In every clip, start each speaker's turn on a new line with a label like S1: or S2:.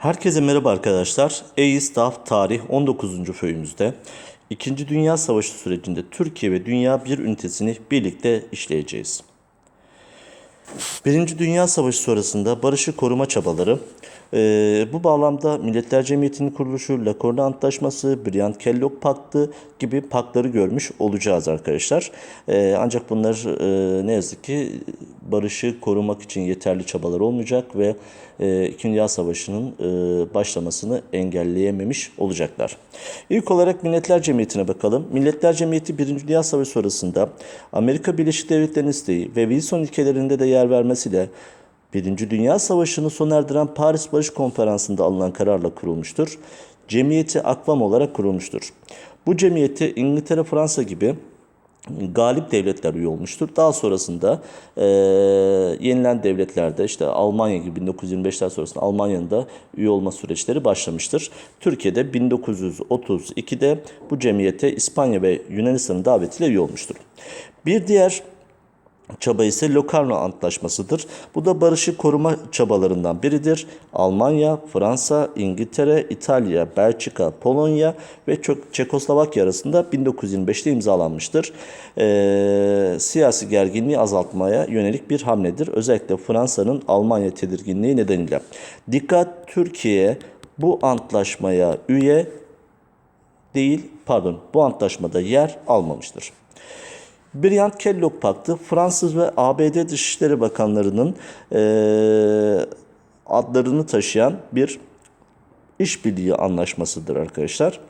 S1: Herkese merhaba arkadaşlar. E-İstaf Tarih 19. föyümüzde 2. Dünya Savaşı sürecinde Türkiye ve Dünya bir ünitesini birlikte işleyeceğiz. Birinci Dünya Savaşı sonrasında barışı koruma çabaları, eee, bu bağlamda Milletler Cemiyeti'nin kuruluşu, Lakorne Antlaşması, Briand-Kellogg Paktı gibi paktları görmüş olacağız arkadaşlar. Eee, ancak bunlar eee, ne yazık ki barışı korumak için yeterli çabalar olmayacak ve eee İkinci Dünya Savaşı'nın eee, başlamasını engelleyememiş olacaklar. İlk olarak Milletler Cemiyeti'ne bakalım. Milletler Cemiyeti Birinci Dünya Savaşı sonrasında Amerika Birleşik Devletleri'nin isteği ve Wilson ilkelerinde de yer vermesiyle Birinci Dünya Savaşı'nı sona erdiren Paris Barış Konferansı'nda alınan kararla kurulmuştur. Cemiyeti akvam olarak kurulmuştur. Bu cemiyeti İngiltere, Fransa gibi galip devletler üye olmuştur. Daha sonrasında eee yenilen devletlerde işte Almanya gibi 1925'ler sonrasında Almanya'nın da üye olma süreçleri başlamıştır. Türkiye'de 1932'de bu cemiyete İspanya ve Yunanistan'ın davetiyle üye olmuştur. Bir diğer çaba ise Locarno Antlaşması'dır. Bu da barışı koruma çabalarından biridir. Almanya, Fransa, İngiltere, İtalya, Belçika, Polonya ve Çek- Çekoslovakya arasında 1925'te imzalanmıştır. Ee, siyasi gerginliği azaltmaya yönelik bir hamledir. Özellikle Fransa'nın Almanya tedirginliği nedeniyle. Dikkat Türkiye bu antlaşmaya üye değil, pardon bu antlaşmada yer almamıştır. Briand-Kellogg Paktı Fransız ve ABD Dışişleri Bakanlarının eee, adlarını taşıyan bir işbirliği anlaşmasıdır arkadaşlar.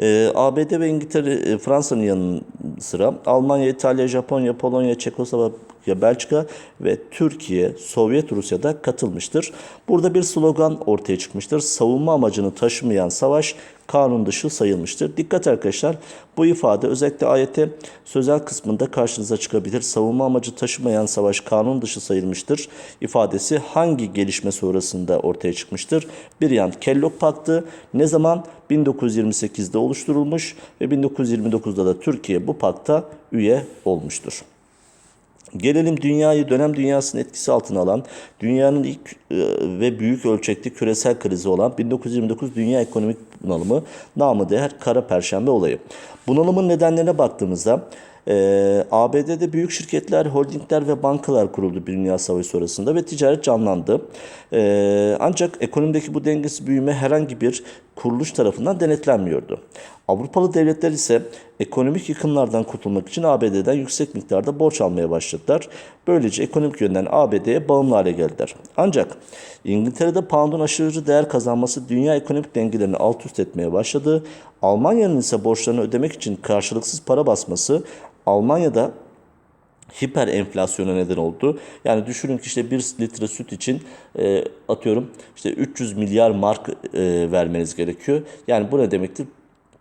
S1: Ee, ABD ve İngiltere, e, Fransa'nın yanı sıra Almanya, İtalya, Japonya, Polonya, Çekoslovakya, Belçika ve Türkiye, Sovyet Rusya'da katılmıştır. Burada bir slogan ortaya çıkmıştır. Savunma amacını taşımayan savaş kanun dışı sayılmıştır. Dikkat arkadaşlar bu ifade özellikle ayete sözel kısmında karşınıza çıkabilir. Savunma amacı taşımayan savaş kanun dışı sayılmıştır. ifadesi hangi gelişme sonrasında ortaya çıkmıştır? Bir yan Kellogg Paktı ne zaman? 1928'de oluşturulmuş ve 1929'da da Türkiye bu pakta üye olmuştur. Gelelim dünyayı dönem dünyasının etkisi altına alan, dünyanın ilk e, ve büyük ölçekli küresel krizi olan 1929 Dünya Ekonomik Bunalımı, namı değer Kara Perşembe olayı. Bunalımın nedenlerine baktığımızda e, ABD'de büyük şirketler, holdingler ve bankalar kuruldu bir Dünya Savaşı sonrasında ve ticaret canlandı. E, ancak ekonomideki bu dengesiz büyüme herhangi bir kuruluş tarafından denetlenmiyordu. Avrupalı devletler ise ekonomik yıkımlardan kurtulmak için ABD'den yüksek miktarda borç almaya başladılar. Böylece ekonomik yönden ABD'ye bağımlı hale geldiler. Ancak İngiltere'de pound'un aşırı değer kazanması dünya ekonomik dengelerini alt üst etmeye başladı. Almanya'nın ise borçlarını ödemek için karşılıksız para basması Almanya'da hiper enflasyona neden oldu. Yani düşünün ki işte bir litre süt için e, atıyorum işte 300 milyar mark e, vermeniz gerekiyor. Yani bu ne demektir?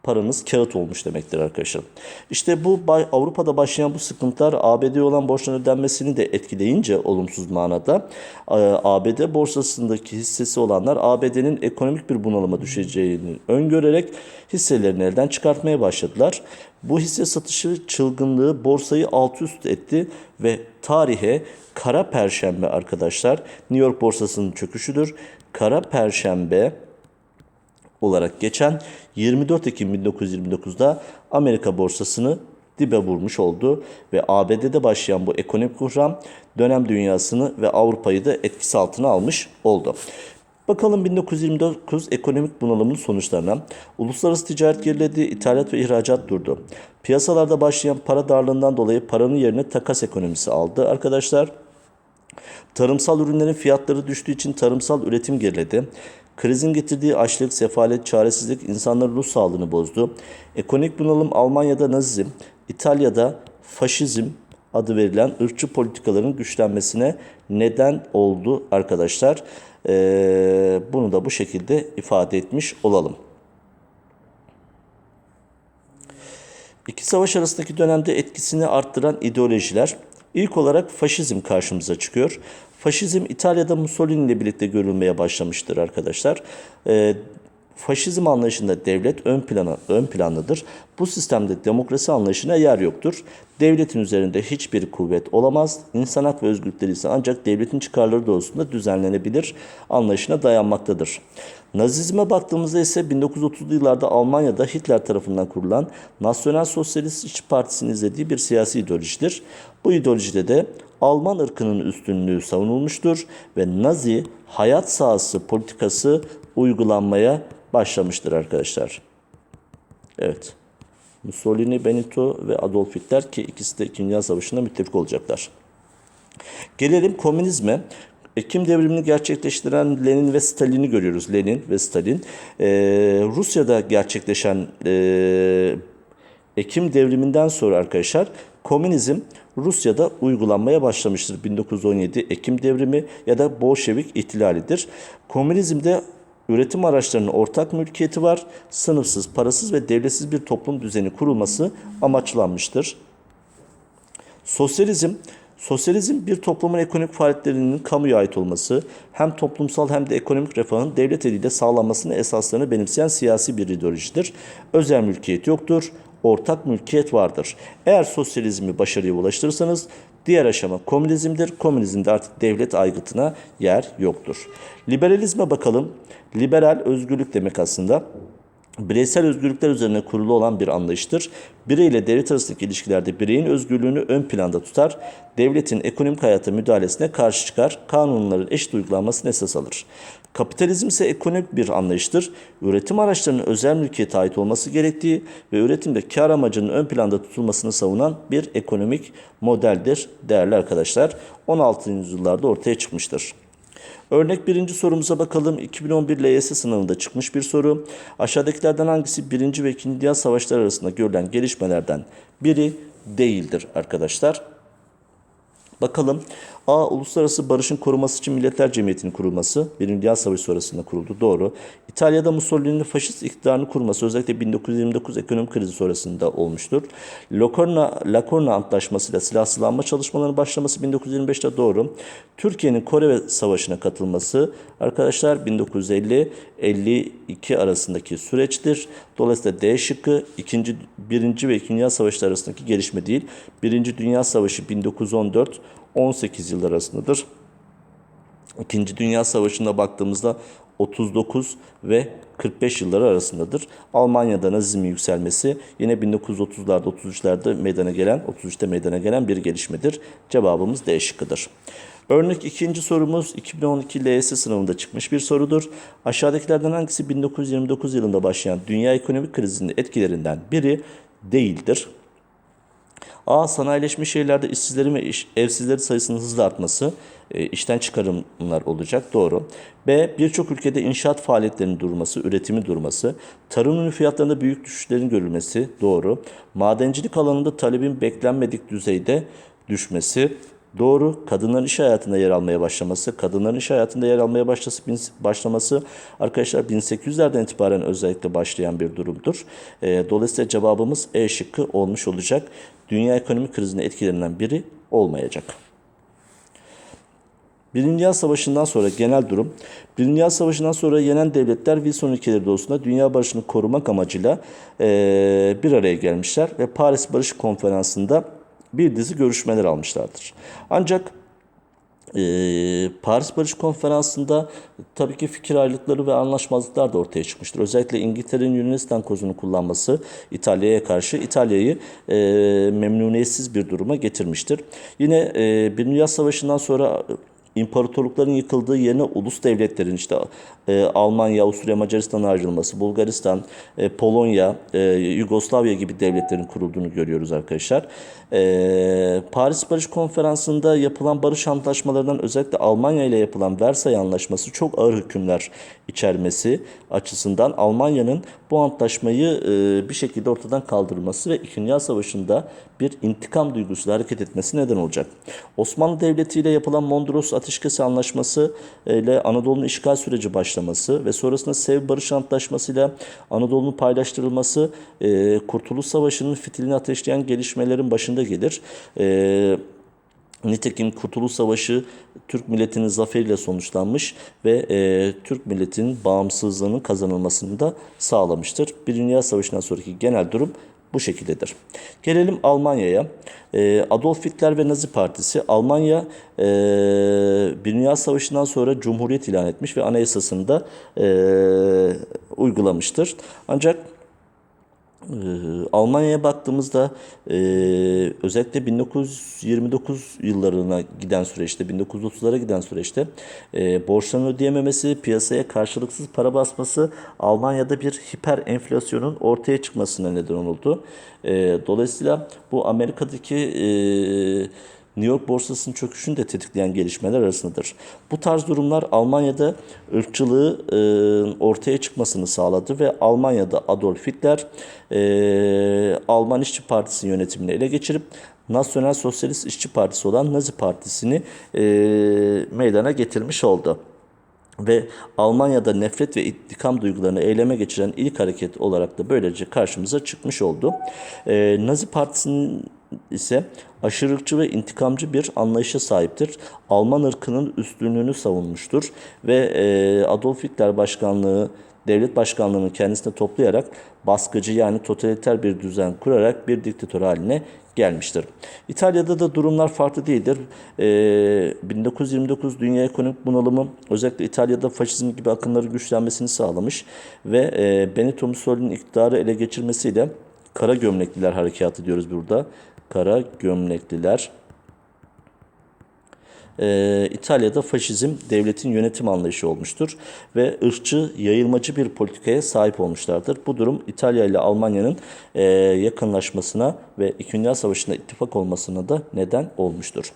S1: Paranız kağıt olmuş demektir arkadaşlar. İşte bu Avrupa'da başlayan bu sıkıntılar ABD'ye olan borçların ödenmesini de etkileyince olumsuz manada e, ABD borsasındaki hissesi olanlar ABD'nin ekonomik bir bunalıma düşeceğini öngörerek hisselerini elden çıkartmaya başladılar. Bu hisse satışı çılgınlığı borsayı alt üst etti ve tarihe Kara Perşembe arkadaşlar New York borsasının çöküşüdür. Kara Perşembe olarak geçen 24 Ekim 1929'da Amerika borsasını dibe vurmuş oldu ve ABD'de başlayan bu ekonomik buhran dönem dünyasını ve Avrupa'yı da etkisi altına almış oldu. Bakalım 1929 ekonomik bunalımın sonuçlarına. Uluslararası ticaret geriledi, ithalat ve ihracat durdu. Piyasalarda başlayan para darlığından dolayı paranın yerine takas ekonomisi aldı arkadaşlar. Tarımsal ürünlerin fiyatları düştüğü için tarımsal üretim geriledi. Krizin getirdiği açlık, sefalet, çaresizlik insanların ruh sağlığını bozdu. Ekonomik bunalım Almanya'da Nazizm, İtalya'da faşizm adı verilen ırkçı politikaların güçlenmesine neden oldu arkadaşlar. Ee, bunu da bu şekilde ifade etmiş olalım. İki savaş arasındaki dönemde etkisini arttıran ideolojiler ilk olarak faşizm karşımıza çıkıyor. Faşizm İtalya'da Mussolini ile birlikte görülmeye başlamıştır arkadaşlar. Ee, Faşizm anlayışında devlet ön plana ön planlıdır. Bu sistemde demokrasi anlayışına yer yoktur. Devletin üzerinde hiçbir kuvvet olamaz. İnsan hak ve özgürlükleri ise ancak devletin çıkarları doğrultusunda düzenlenebilir anlayışına dayanmaktadır. Nazizme baktığımızda ise 1930'lu yıllarda Almanya'da Hitler tarafından kurulan Nasyonel Sosyalist İşçi Partisi'nin izlediği bir siyasi ideolojidir. Bu ideolojide de Alman ırkının üstünlüğü savunulmuştur ve Nazi hayat sahası politikası uygulanmaya başlamıştır arkadaşlar. Evet. Mussolini, Benito ve Adolf Hitler ki ikisi de 2. Dünya Savaşı'nda müttefik olacaklar. Gelelim komünizme. Ekim devrimini gerçekleştiren Lenin ve Stalin'i görüyoruz. Lenin ve Stalin. Ee, Rusya'da gerçekleşen e, Ekim devriminden sonra arkadaşlar komünizm Rusya'da uygulanmaya başlamıştır. 1917 Ekim devrimi ya da Bolşevik ihtilalidir. Komünizmde üretim araçlarının ortak mülkiyeti var. Sınıfsız, parasız ve devletsiz bir toplum düzeni kurulması amaçlanmıştır. Sosyalizm Sosyalizm bir toplumun ekonomik faaliyetlerinin kamuya ait olması, hem toplumsal hem de ekonomik refahın devlet eliyle sağlanmasını esaslarını benimseyen siyasi bir ideolojidir. Özel mülkiyet yoktur, ortak mülkiyet vardır. Eğer sosyalizmi başarıya ulaştırırsanız diğer aşama komünizmdir. Komünizmde artık devlet aygıtına yer yoktur. Liberalizme bakalım. Liberal özgürlük demek aslında bireysel özgürlükler üzerine kurulu olan bir anlayıştır. Birey ile devlet arasındaki ilişkilerde bireyin özgürlüğünü ön planda tutar, devletin ekonomik hayata müdahalesine karşı çıkar, kanunların eşit uygulanmasını esas alır. Kapitalizm ise ekonomik bir anlayıştır. Üretim araçlarının özel mülkiyete ait olması gerektiği ve üretimde kar amacının ön planda tutulmasını savunan bir ekonomik modeldir değerli arkadaşlar. 16. yüzyıllarda ortaya çıkmıştır. Örnek birinci sorumuza bakalım. 2011 LYS sınavında çıkmış bir soru. Aşağıdakilerden hangisi birinci ve ikinci Dünya Savaşları arasında görülen gelişmelerden biri değildir arkadaşlar? Bakalım. A. Uluslararası barışın koruması için Milletler Cemiyeti'nin kurulması. Birinci Dünya Savaşı sonrasında kuruldu. Doğru. İtalya'da Mussolini'nin faşist iktidarını kurması özellikle 1929 ekonomik krizi sonrasında olmuştur. Locarno, Lacorna Antlaşması ile silahsızlanma çalışmalarının başlaması 1925'te doğru. Türkiye'nin Kore Savaşı'na katılması arkadaşlar 1950-52 arasındaki süreçtir. Dolayısıyla D şıkkı ikinci, birinci ve ikinci Dünya Savaşları arasındaki gelişme değil. Birinci Dünya Savaşı 1914 18 yıl arasındadır. İkinci Dünya Savaşı'na baktığımızda 39 ve 45 yılları arasındadır. Almanya'da Nazizmin yükselmesi yine 1930'larda 33'lerde meydana gelen 33'te meydana gelen bir gelişmedir. Cevabımız D şıkkıdır. Örnek ikinci sorumuz 2012 LYS sınavında çıkmış bir sorudur. Aşağıdakilerden hangisi 1929 yılında başlayan dünya ekonomik krizinin etkilerinden biri değildir? A. Sanayileşmiş şehirlerde işsizlerin ve iş, evsizlerin sayısının hızla artması, e, işten çıkarımlar olacak. Doğru. B. Birçok ülkede inşaat faaliyetlerinin durması, üretimin durması, tarım ürün fiyatlarında büyük düşüşlerin görülmesi. Doğru. Madencilik alanında talebin beklenmedik düzeyde düşmesi. Doğru. Kadınların iş hayatında yer almaya başlaması, kadınların iş hayatında yer almaya başlaması, başlaması arkadaşlar 1800'lerden itibaren özellikle başlayan bir durumdur. E, dolayısıyla cevabımız E şıkkı olmuş olacak. Dünya ekonomik krizine etkilerinden biri olmayacak. Birinci Dünya Savaşı'ndan sonra genel durum. Birinci Dünya Savaşı'ndan sonra yenen devletler Wilson ülkeleri doğusunda dünya barışını korumak amacıyla e, bir araya gelmişler ve Paris Barış Konferansı'nda bir dizi görüşmeler almışlardır. Ancak e, Paris Barış Konferansı'nda tabii ki fikir ayrılıkları ve anlaşmazlıklar da ortaya çıkmıştır. Özellikle İngiltere'nin Yunanistan kozunu kullanması İtalya'ya karşı İtalya'yı e, memnuniyetsiz bir duruma getirmiştir. Yine e, Bir Dünya Savaşı'ndan sonra imparatorlukların yıkıldığı yerine ulus devletlerin işte e, Almanya, Avusturya, Macaristan ayrılması, Bulgaristan, e, Polonya, e, Yugoslavya gibi devletlerin kurulduğunu görüyoruz arkadaşlar. E, Paris Barış Konferansı'nda yapılan barış antlaşmalarından özellikle Almanya ile yapılan Versay Anlaşması çok ağır hükümler içermesi açısından Almanya'nın bu antlaşmayı e, bir şekilde ortadan kaldırması ve 2. Dünya Savaşı'nda bir intikam duygusuyla hareket etmesi neden olacak. Osmanlı Devleti ile yapılan Mondros Ateşkes Anlaşması ile Anadolu'nun işgal süreci başlaması ve sonrasında Sev Barış Antlaşması ile Anadolu'nun paylaştırılması e, Kurtuluş Savaşı'nın fitilini ateşleyen gelişmelerin başında gelir. E, Nitekim Kurtuluş Savaşı Türk milletinin zaferiyle sonuçlanmış ve e, Türk milletinin bağımsızlığının kazanılmasını da sağlamıştır. Bir Dünya Savaşı'ndan sonraki genel durum bu şekildedir. Gelelim Almanya'ya. E, Adolf Hitler ve Nazi Partisi Almanya e, bir Dünya Savaşı'ndan sonra Cumhuriyet ilan etmiş ve anayasasını da e, uygulamıştır. Ancak ee, Almanya'ya baktığımızda e, özellikle 1929 yıllarına giden süreçte, 1930'lara giden süreçte e, borçlarını ödeyememesi, piyasaya karşılıksız para basması Almanya'da bir hiper enflasyonun ortaya çıkmasına neden oldu. E, dolayısıyla bu Amerika'daki e, New York borsasının çöküşünü de tetikleyen gelişmeler arasındadır. Bu tarz durumlar Almanya'da ırkçılığı e, ortaya çıkmasını sağladı ve Almanya'da Adolf Hitler e, Alman İşçi Partisi yönetimini ele geçirip Nasyonel Sosyalist İşçi Partisi olan Nazi Partisi'ni e, meydana getirmiş oldu ve Almanya'da nefret ve intikam duygularını eyleme geçiren ilk hareket olarak da böylece karşımıza çıkmış oldu. Ee, Nazi Partisi'nin ise aşırılıkçı ve intikamcı bir anlayışa sahiptir. Alman ırkının üstünlüğünü savunmuştur ve e, Adolf Hitler başkanlığı devlet başkanlığını kendisine toplayarak baskıcı yani totaliter bir düzen kurarak bir diktatör haline gelmiştir. İtalya'da da durumlar farklı değildir. Ee, 1929 dünya ekonomik bunalımı özellikle İtalya'da faşizm gibi akımların güçlenmesini sağlamış ve e, Benito Mussolini'nin iktidarı ele geçirmesiyle Kara Gömlekliler Harekatı diyoruz burada. Kara Gömlekliler e, İtalya'da faşizm devletin yönetim anlayışı olmuştur ve ırkçı, yayılmacı bir politikaya sahip olmuşlardır. Bu durum İtalya ile Almanya'nın e, yakınlaşmasına ve İkinci Dünya Savaşı'nda ittifak olmasına da neden olmuştur.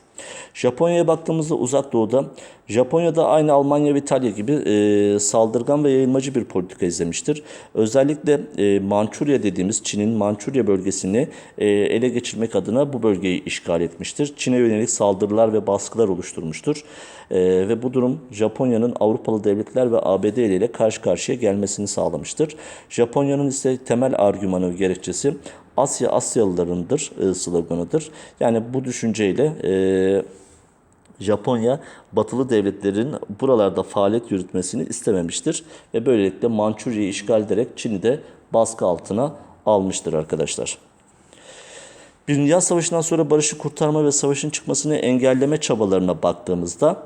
S1: Japonya'ya baktığımızda uzak doğuda Japonya'da aynı Almanya ve İtalya gibi e, saldırgan ve yayılmacı bir politika izlemiştir. Özellikle e, Mançurya dediğimiz Çin'in Mançurya bölgesini e, ele geçirmek adına bu bölgeyi işgal etmiştir. Çin'e yönelik saldırılar ve baskılar oluşturmuştur. E, ve bu durum Japonya'nın Avrupalı devletler ve ABD ile karşı karşıya gelmesini sağlamıştır. Japonya'nın ise temel argümanı gerekçesi Asya Asyalılarındır e, sloganıdır. Yani bu düşünceyle e, Japonya batılı devletlerin buralarda faaliyet yürütmesini istememiştir ve böylelikle Mançurya'yı işgal ederek Çin'i de baskı altına almıştır arkadaşlar. Bir Dünya Savaşı'ndan sonra barışı kurtarma ve savaşın çıkmasını engelleme çabalarına baktığımızda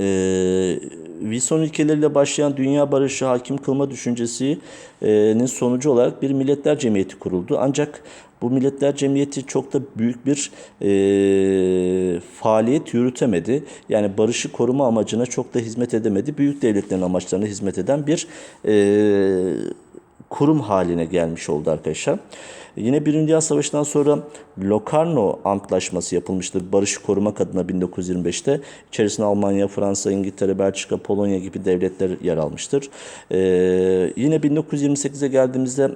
S1: e, Wilson ülkeleriyle başlayan dünya barışı hakim kılma düşüncesinin sonucu olarak bir milletler cemiyeti kuruldu. Ancak bu milletler cemiyeti çok da büyük bir e, faaliyet yürütemedi. Yani barışı koruma amacına çok da hizmet edemedi. Büyük devletlerin amaçlarına hizmet eden bir e, kurum haline gelmiş oldu arkadaşlar. Yine Birinci Dünya Savaşı'ndan sonra Locarno Antlaşması yapılmıştır. Barışı korumak adına 1925'te. İçerisinde Almanya, Fransa, İngiltere, Belçika, Polonya gibi devletler yer almıştır. Ee, yine 1928'e geldiğimizde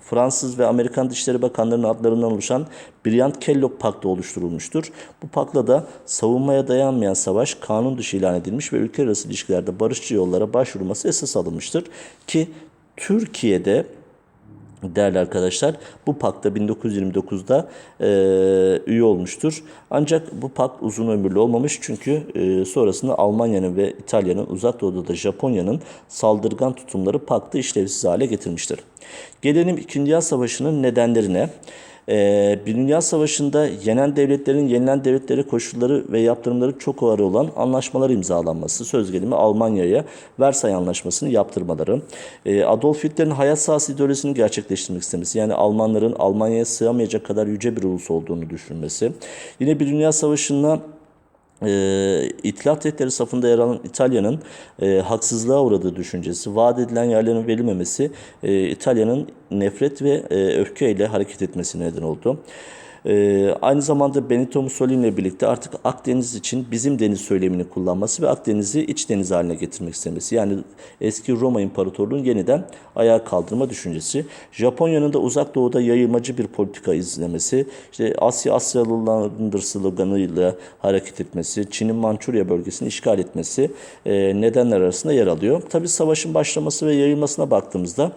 S1: Fransız ve Amerikan Dışişleri Bakanlarının adlarından oluşan Briand-Kellogg Paktı oluşturulmuştur. Bu pakla da savunmaya dayanmayan savaş kanun dışı ilan edilmiş ve ülkeler arası ilişkilerde barışçı yollara başvurulması esas alınmıştır. Ki Türkiye'de değerli arkadaşlar bu pakta 1929'da e, üye olmuştur. Ancak bu pakt uzun ömürlü olmamış çünkü e, sonrasında Almanya'nın ve İtalya'nın uzak doğuda da Japonya'nın saldırgan tutumları paktı işlevsiz hale getirmiştir. Gelelim 2. Dünya Savaşı'nın nedenlerine. Ee, bir Dünya Savaşı'nda yenen devletlerin yenilen devletleri koşulları ve yaptırımları çok ağır olan anlaşmalar imzalanması, söz gelimi Almanya'ya Versay Anlaşması'nı yaptırmaları, ee, Adolf Hitler'in hayat sahası ideolojisini gerçekleştirmek istemesi, yani Almanların Almanya'ya sığamayacak kadar yüce bir ulus olduğunu düşünmesi, yine bir Dünya Savaşı'nda e, İtilaf Tehditleri safında yer alan İtalya'nın e, haksızlığa uğradığı düşüncesi, vaat edilen yerlerin verilmemesi e, İtalya'nın nefret ve e, öfkeyle hareket etmesine neden oldu. Ee, aynı zamanda Benito Mussolini ile birlikte artık Akdeniz için bizim deniz söylemini kullanması ve Akdeniz'i iç deniz haline getirmek istemesi. Yani eski Roma İmparatorluğu'nun yeniden ayağa kaldırma düşüncesi. Japonya'nın da uzak doğuda yayılmacı bir politika izlemesi, işte Asya Asyalılarındır sloganıyla hareket etmesi, Çin'in Mançurya bölgesini işgal etmesi e, nedenler arasında yer alıyor. Tabi savaşın başlaması ve yayılmasına baktığımızda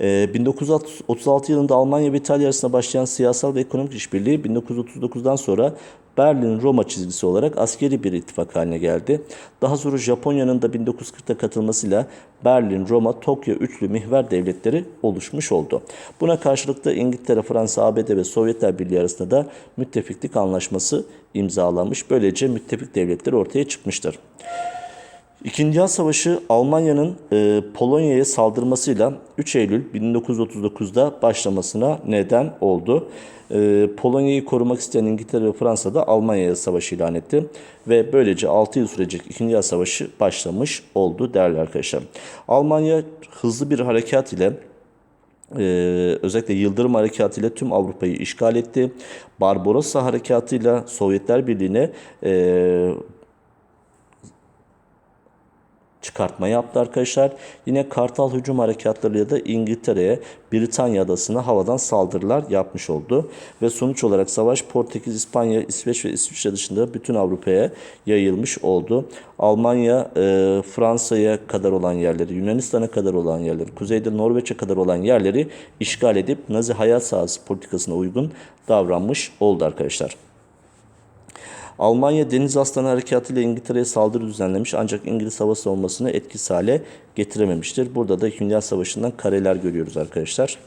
S1: Ee, 1936 yılında Almanya ve İtalya arasında başlayan siyasal ve ekonomik işbirliği 1939'dan sonra Berlin-Roma çizgisi olarak askeri bir ittifak haline geldi. Daha sonra Japonya'nın da 1940'ta katılmasıyla Berlin, Roma, Tokyo üçlü mihver devletleri oluşmuş oldu. Buna karşılık da İngiltere, Fransa, ABD ve Sovyetler Birliği arasında da müttefiklik anlaşması imzalanmış. Böylece müttefik devletler ortaya çıkmıştır. İkinci Dünya Savaşı Almanya'nın e, Polonya'ya saldırmasıyla 3 Eylül 1939'da başlamasına neden oldu. E, Polonya'yı korumak isteyen İngiltere ve Fransa da Almanya'ya savaş ilan etti. Ve böylece 6 yıl sürecek 2. Dünya Savaşı başlamış oldu değerli arkadaşlar. Almanya hızlı bir harekat ile ee, özellikle Yıldırım Harekatı ile tüm Avrupa'yı işgal etti. Barbarossa Harekatı'yla Sovyetler Birliği'ne e, çıkartma yaptı arkadaşlar. Yine Kartal hücum harekatlarıyla da İngiltere'ye, Britanya adasına havadan saldırılar yapmış oldu. Ve sonuç olarak savaş Portekiz, İspanya, İsveç ve İsviçre dışında bütün Avrupa'ya yayılmış oldu. Almanya, e, Fransa'ya kadar olan yerleri, Yunanistan'a kadar olan yerleri, kuzeyde Norveç'e kadar olan yerleri işgal edip Nazi hayat sahası politikasına uygun davranmış oldu arkadaşlar. Almanya Deniz Aslanı Harekatı ile İngiltere'ye saldırı düzenlemiş ancak İngiliz hava savunmasını etkisiz hale getirememiştir. Burada da 2. Dünya Savaşı'ndan kareler görüyoruz arkadaşlar.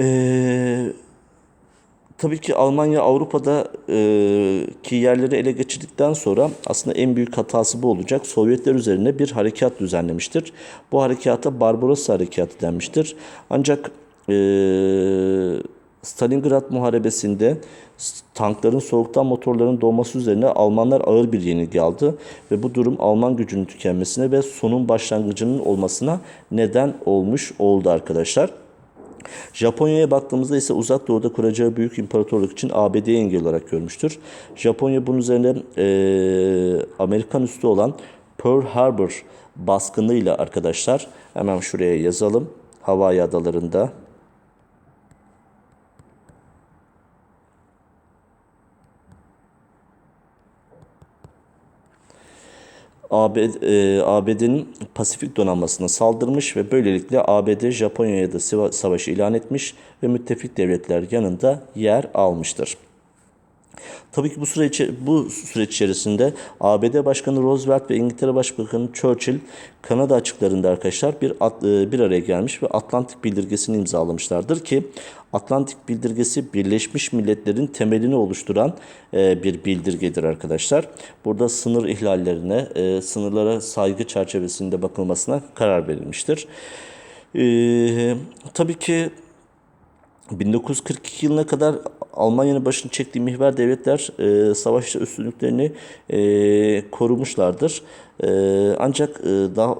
S1: Ee, tabii ki Almanya Avrupa'da e, ki yerleri ele geçirdikten sonra aslında en büyük hatası bu olacak. Sovyetler üzerine bir harekat düzenlemiştir. Bu harekata Barbarossa Harekatı denmiştir. Ancak eee Stalingrad Muharebesi'nde tankların soğuktan motorların doğması üzerine Almanlar ağır bir yenilgi aldı ve bu durum Alman gücünün tükenmesine ve sonun başlangıcının olmasına neden olmuş oldu arkadaşlar. Japonya'ya baktığımızda ise uzak doğuda kuracağı büyük imparatorluk için ABD'yi engel olarak görmüştür. Japonya bunun üzerine e, Amerikan üstü olan Pearl Harbor baskınıyla arkadaşlar hemen şuraya yazalım. Hawaii adalarında ABD, e, ABD'nin Pasifik donanmasına saldırmış ve böylelikle ABD Japonya'ya da savaşı ilan etmiş ve müttefik devletler yanında yer almıştır. Tabii ki bu süreç bu süreç içerisinde ABD Başkanı Roosevelt ve İngiltere Başbakanı Churchill Kanada açıklarında arkadaşlar bir e, bir araya gelmiş ve Atlantik bildirgesini imzalamışlardır ki Atlantik bildirgesi Birleşmiş Milletler'in temelini oluşturan e, bir bildirgedir arkadaşlar. Burada sınır ihlallerine, e, sınırlara saygı çerçevesinde bakılmasına karar verilmiştir. Tabii ki 1942 yılına kadar Almanya'nın başını çektiği mihver devletler e, savaşta üstünlüklerini e, korumuşlardır. E, ancak e, daha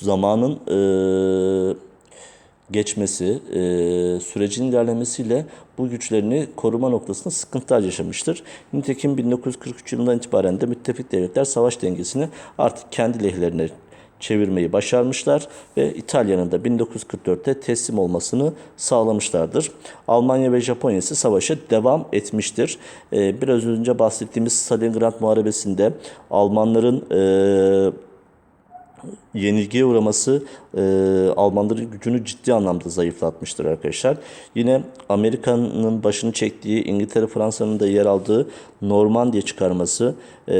S1: zamanın e, geçmesi, e, sürecin ilerlemesiyle bu güçlerini koruma noktasında sıkıntılar yaşamıştır. Nitekim 1943 yılından itibaren de müttefik devletler savaş dengesini artık kendi lehlerine çevirmeyi başarmışlar ve İtalya'nın da 1944'te teslim olmasını sağlamışlardır. Almanya ve Japonya ise savaşa devam etmiştir. Ee, biraz önce bahsettiğimiz Stalingrad Muharebesi'nde Almanların e, yenilgiye uğraması e, Almanların gücünü ciddi anlamda zayıflatmıştır arkadaşlar. Yine Amerika'nın başını çektiği, İngiltere, Fransa'nın da yer aldığı Normandiya çıkarması e,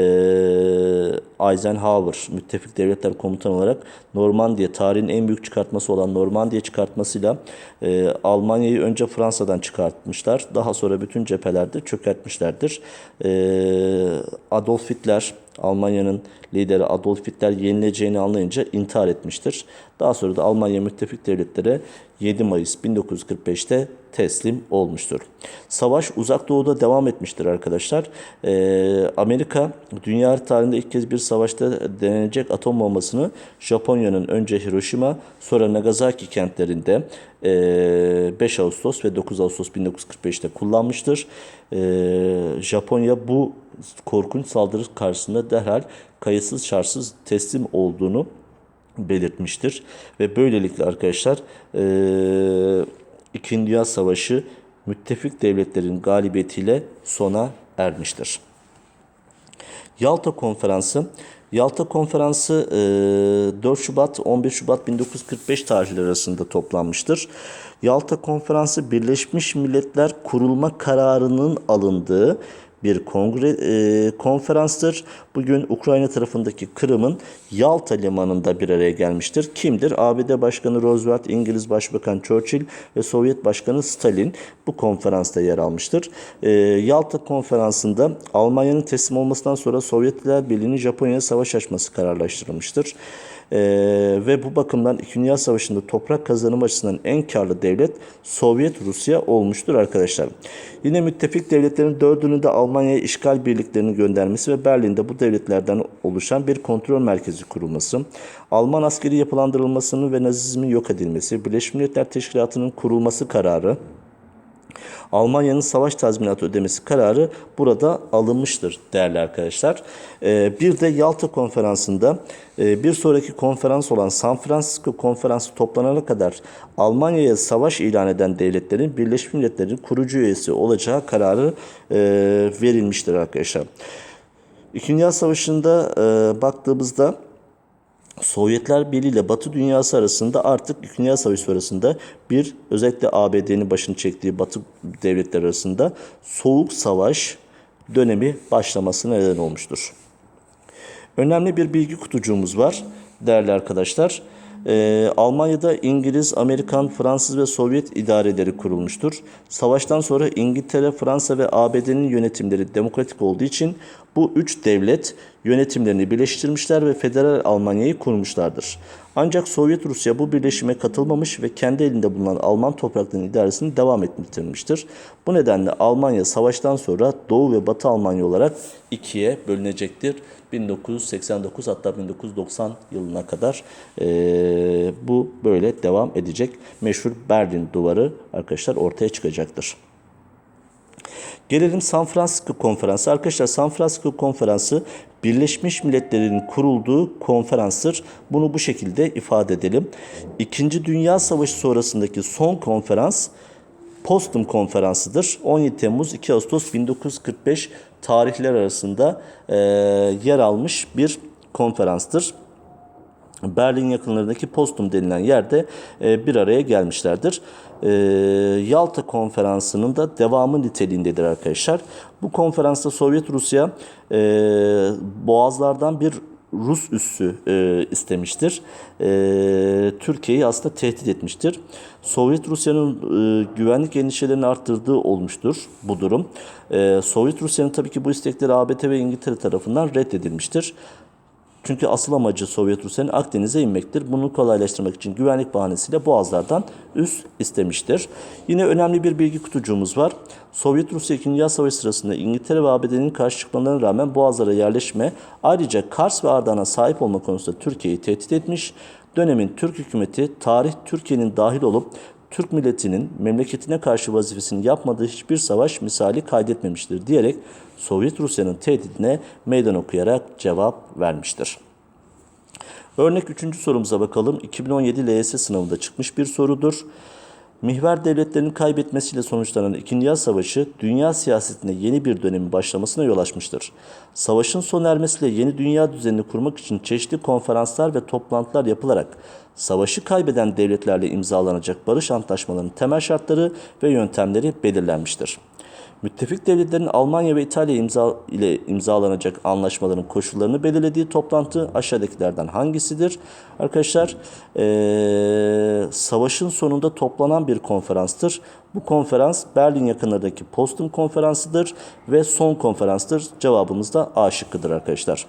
S1: Eisenhower, müttefik devletler komutan olarak Normandiya, tarihin en büyük çıkartması olan Normandiya çıkartmasıyla e, Almanya'yı önce Fransa'dan çıkartmışlar. Daha sonra bütün cephelerde çökertmişlerdir. E, Adolf Hitler, Almanya'nın lideri Adolf Hitler yenileceğini anlayınca intihar etmiştir. Daha sonra da Almanya müttefik devletlere 7 Mayıs 1945'te teslim olmuştur. Savaş uzak doğuda devam etmiştir arkadaşlar. Ee, Amerika dünya tarihinde ilk kez bir savaşta denenecek atom bombasını Japonya'nın önce Hiroşima sonra Nagasaki kentlerinde 5 Ağustos ve 9 Ağustos 1945'te kullanmıştır. Japonya bu korkunç saldırı karşısında derhal kayıtsız şartsız teslim olduğunu belirtmiştir. Ve böylelikle arkadaşlar e, İkinci Dünya Savaşı müttefik devletlerin galibiyetiyle sona ermiştir. Yalta Konferansı Yalta Konferansı e, 4 Şubat 11 Şubat 1945 tarihleri arasında toplanmıştır. Yalta Konferansı Birleşmiş Milletler kurulma kararının alındığı bir kongre e, konferanstır. Bugün Ukrayna tarafındaki Kırım'ın Yalta limanında bir araya gelmiştir. Kimdir? ABD Başkanı Roosevelt, İngiliz Başbakan Churchill ve Sovyet Başkanı Stalin bu konferansta yer almıştır. E, Yalta konferansında Almanya'nın teslim olmasından sonra Sovyetler Birliği'nin Japonya'ya savaş açması kararlaştırılmıştır. Ee, ve bu bakımdan İkinci Dünya Savaşı'nda toprak kazanım açısından en karlı devlet Sovyet Rusya olmuştur arkadaşlar. Yine müttefik devletlerin dördünün de Almanya'ya işgal birliklerini göndermesi ve Berlin'de bu devletlerden oluşan bir kontrol merkezi kurulması, Alman askeri yapılandırılmasının ve Nazizmin yok edilmesi, Birleşmiş Milletler Teşkilatı'nın kurulması kararı, Almanya'nın savaş tazminatı ödemesi kararı burada alınmıştır değerli arkadaşlar. Ee, bir de Yalta konferansında e, bir sonraki konferans olan San Francisco konferansı toplanana kadar Almanya'ya savaş ilan eden devletlerin Birleşmiş Milletler'in kurucu üyesi olacağı kararı e, verilmiştir arkadaşlar. İkinci Dünya Savaşı'nda e, baktığımızda Sovyetler Birliği ile Batı dünyası arasında artık Dünya Savaşı sonrasında bir özellikle ABD'nin başını çektiği Batı devletler arasında soğuk savaş dönemi başlamasına neden olmuştur. Önemli bir bilgi kutucuğumuz var değerli arkadaşlar. Ee, Almanya'da İngiliz, Amerikan, Fransız ve Sovyet idareleri kurulmuştur. Savaştan sonra İngiltere, Fransa ve ABD'nin yönetimleri demokratik olduğu için bu üç devlet yönetimlerini birleştirmişler ve Federal Almanya'yı kurmuşlardır. Ancak Sovyet Rusya bu birleşime katılmamış ve kendi elinde bulunan Alman topraklarının idaresini devam ettirmiştir. Bu nedenle Almanya savaştan sonra Doğu ve Batı Almanya olarak ikiye bölünecektir. 1989 hatta 1990 yılına kadar e, bu böyle devam edecek. Meşhur Berlin Duvarı arkadaşlar ortaya çıkacaktır. Gelelim San Francisco Konferansı. Arkadaşlar San Francisco Konferansı Birleşmiş Milletler'in kurulduğu konferanstır. Bunu bu şekilde ifade edelim. İkinci Dünya Savaşı sonrasındaki son konferans Postum Konferansı'dır. 17 Temmuz 2 Ağustos 1945 tarihler arasında e, yer almış bir konferanstır. Berlin yakınlarındaki Postum denilen yerde e, bir araya gelmişlerdir. E, Yalta Konferansı'nın da devamı niteliğindedir arkadaşlar. Bu konferansta Sovyet Rusya e, boğazlardan bir Rus üssü e, istemiştir. E, Türkiye'yi aslında tehdit etmiştir. Sovyet Rusya'nın e, güvenlik endişelerini arttırdığı olmuştur bu durum. E, Sovyet Rusya'nın tabii ki bu istekleri ABD ve İngiltere tarafından reddedilmiştir. Çünkü asıl amacı Sovyet Rusya'nın Akdeniz'e inmektir. Bunu kolaylaştırmak için güvenlik bahanesiyle boğazlardan üst istemiştir. Yine önemli bir bilgi kutucuğumuz var. Sovyet Rusya 2. Dünya Savaşı sırasında İngiltere ve ABD'nin karşı çıkmalarına rağmen boğazlara yerleşme, ayrıca Kars ve Ardahan'a sahip olma konusunda Türkiye'yi tehdit etmiş. Dönemin Türk hükümeti tarih Türkiye'nin dahil olup Türk milletinin memleketine karşı vazifesini yapmadığı hiçbir savaş misali kaydetmemiştir diyerek Sovyet Rusya'nın tehdidine meydan okuyarak cevap vermiştir. Örnek 3. sorumuza bakalım. 2017 LYS sınavında çıkmış bir sorudur. Mihver devletlerinin kaybetmesiyle sonuçlanan İkinci Dünya Savaşı dünya siyasetinde yeni bir dönemin başlamasına yol açmıştır. Savaşın sona ermesiyle yeni dünya düzenini kurmak için çeşitli konferanslar ve toplantılar yapılarak savaşı kaybeden devletlerle imzalanacak barış antlaşmalarının temel şartları ve yöntemleri belirlenmiştir. Müttefik devletlerin Almanya ve İtalya imza ile imzalanacak anlaşmaların koşullarını belirlediği toplantı aşağıdakilerden hangisidir? Arkadaşlar ee, savaşın sonunda toplanan bir konferanstır. Bu konferans Berlin yakınlarındaki Postum konferansıdır ve son konferanstır. Cevabımız da A şıkkıdır arkadaşlar.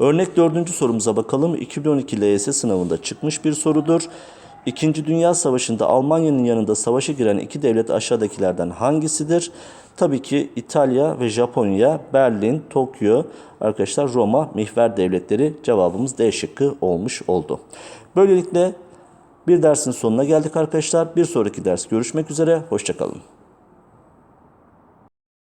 S1: Örnek dördüncü sorumuza bakalım. 2012 LYS sınavında çıkmış bir sorudur. İkinci Dünya Savaşı'nda Almanya'nın yanında savaşa giren iki devlet aşağıdakilerden hangisidir? Tabii ki İtalya ve Japonya, Berlin, Tokyo, arkadaşlar Roma, mihver devletleri cevabımız D şıkkı olmuş oldu. Böylelikle bir dersin sonuna geldik arkadaşlar. Bir sonraki ders görüşmek üzere. Hoşçakalın.